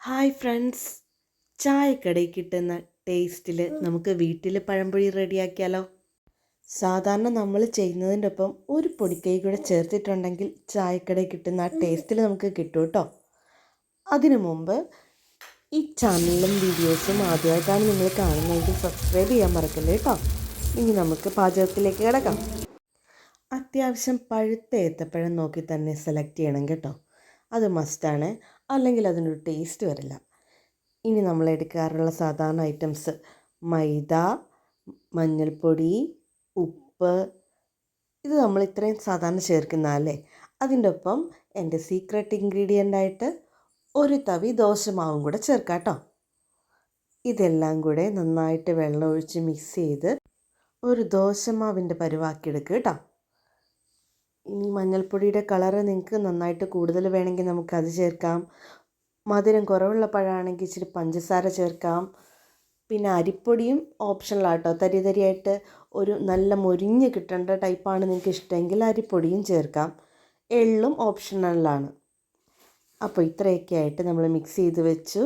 Hi friends. ചായക്കടയിൽ കിട്ടുന്ന ടേസ്റ്റിൽ നമുക്ക് വീട്ടിൽ പഴംപൊഴി റെഡിയാക്കിയാലോ? സാധാരണ നമ്മൾ ചെയ്യുന്നതിന്റെ ഒപ്പം ഒരു പൊടിക്കൈ കൂടെ ചേർത്തിട്ടുണ്ടെങ്കിൽ ചായക്കടയിൽ കിട്ടുന്ന ആ ടേസ്റ്റിൽ നമുക്ക് കിട്ടും കേട്ടോ അതിനു മുമ്പ് ഈ ചാനലും വീഡിയോസും ആദ്യമായിട്ടാണ് നിങ്ങൾ കാണുന്നതെങ്കിൽ സബ്സ്ക്രൈബ് ചെയ്യാൻ മറക്കല്ലേ കേട്ടോ ഇനി നമുക്ക് പാചകത്തിലേക്ക് കിടക്കാം. അത്യാവശ്യം പഴുത്ത ഏത്തപ്പഴം നോക്കി തന്നെ സെലക്ട് ചെയ്യണം കേട്ടോ. അത് മസ്റ്റാണ് അല്ലെങ്കിൽ അതിനൊരു ടേസ്റ്റ് വരില്ല. ഇനി നമ്മൾ എടുക്കാറുള്ള സാധാരണ ഐറ്റംസ് മൈദ മഞ്ഞൾപ്പൊടി ഉപ്പ്. ഇത് നമ്മൾ ഇത്രയും സാധാരണ ചേർക്കുന്നതല്ലേ അതിന്റെ ഒപ്പം എന്റെ സീക്രട്ട് ഇൻഗ്രീഡിയന്റ് ആയിട്ട് ഒരു തവി ദോശമാവും കൂടെ ചേർക്കാം കേട്ടോ ഇതെല്ലാം കൂടെ നന്നായിട്ട് വെള്ളം ഒഴിച്ച് മിക്സ് ചെയ്ത് ഒരു ദോശമാവിന്റെ പരുവാക്കിയെടുക്കുക കേട്ടോ. ഇനി മഞ്ഞൾപ്പൊടിയുടെ കളറ് നിങ്ങൾക്ക് നന്നായിട്ട് കൂടുതൽ വേണമെങ്കിൽ നമുക്കത് ചേർക്കാം. മധുരം കുറവുള്ള പഴമാണെങ്കിൽ ഇച്ചിരി പഞ്ചസാര ചേർക്കാം. പിന്നെ അരിപ്പൊടിയും ഓപ്ഷണലാട്ടോ തരി തരിയായിട്ട് ഒരു നല്ല മൊരിഞ്ഞ് കിട്ടേണ്ട ടൈപ്പാണ് നിങ്ങൾക്ക് ഇഷ്ടമെങ്കിൽ അരിപ്പൊടിയും ചേർക്കാം. എള്ളും ഓപ്ഷണലാണ് അപ്പോൾ ഇത്രയൊക്കെ ആയിട്ട് നമ്മൾ മിക്സ് ചെയ്ത് വെച്ചു.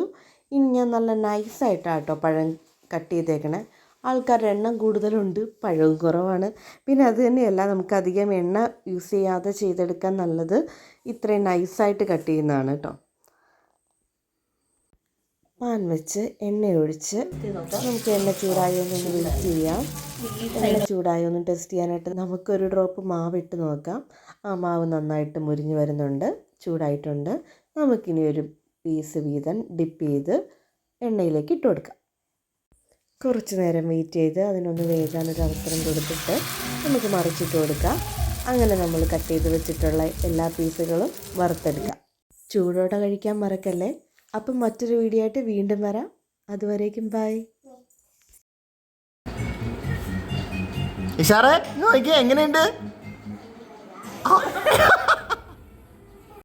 ഇനി ഞാൻ നല്ല നൈസായിട്ടാട്ടോ പഴം കട്ട് ചെയ്തേക്കണേ. ആൾക്കാരുടെ എണ്ണം കൂടുതലുണ്ട് പഴവും കുറവാണ്. പിന്നെ അത് തന്നെയല്ല നമുക്ക് അധികം എണ്ണ യൂസ് ചെയ്യാതെ ചെയ്തെടുക്കാൻ നല്ലത് ഇത്രയും നൈസായിട്ട് കട്ട് ചെയ്യുന്നതാണ് കേട്ടോ പാൻ വെച്ച് എണ്ണ ഒഴിച്ച് നമുക്ക് എണ്ണ ചൂടായോ എന്നൊന്ന് വെയിറ്റ് ചെയ്യാം. എണ്ണ ചൂടായോ ഒന്ന് ടെസ്റ്റ് ചെയ്യാനായിട്ട് നമുക്കൊരു ഡ്രോപ്പ് മാവ് ഇട്ട് നോക്കാം. ആ മാവ് നന്നായിട്ട് മുരിഞ്ഞ് വരുന്നുണ്ട് ചൂടായിട്ടുണ്ട്. നമുക്കിനി ഒരു പീസ് വീതം ഡിപ്പ് ചെയ്ത് എണ്ണയിലേക്ക് ഇട്ട് കൊടുക്കാം. കുറച്ച് നേരം വെയിറ്റ് ചെയ്ത് അതിനൊന്ന് വേകാനൊരു അവസരം കൊടുത്തിട്ട് നമുക്ക് മറിച്ചിട്ട് കൊടുക്കാം. അങ്ങനെ നമ്മൾ കട്ട് ചെയ്ത് വെച്ചിട്ടുള്ള എല്ലാ പീസുകളും വറുത്തെടുക്കാം. ചൂടോടെ കഴിക്കാൻ മറക്കല്ലേ? അപ്പം മറ്റൊരു വീഡിയോ ആയിട്ട് വീണ്ടും വരാം. അതുവരേക്കും ബൈ. ഇഷാറേ നോക്കിയേ എങ്ങനെയുണ്ട്?